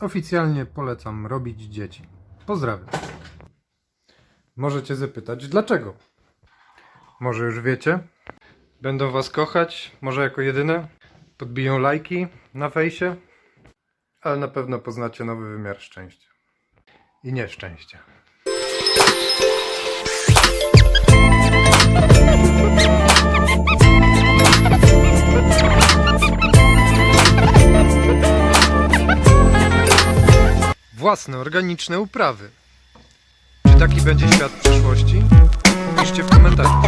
oficjalnie polecam robić dzieci. Pozdrawiam. Możecie zapytać, dlaczego? Może już wiecie? Będą was kochać, może jako jedyne. Podbiją lajki na fejsie, ale na pewno poznacie nowy wymiar szczęścia. I nieszczęścia. Własne, organiczne uprawy. Czy taki będzie świat przyszłości? Piszcie w komentarzach.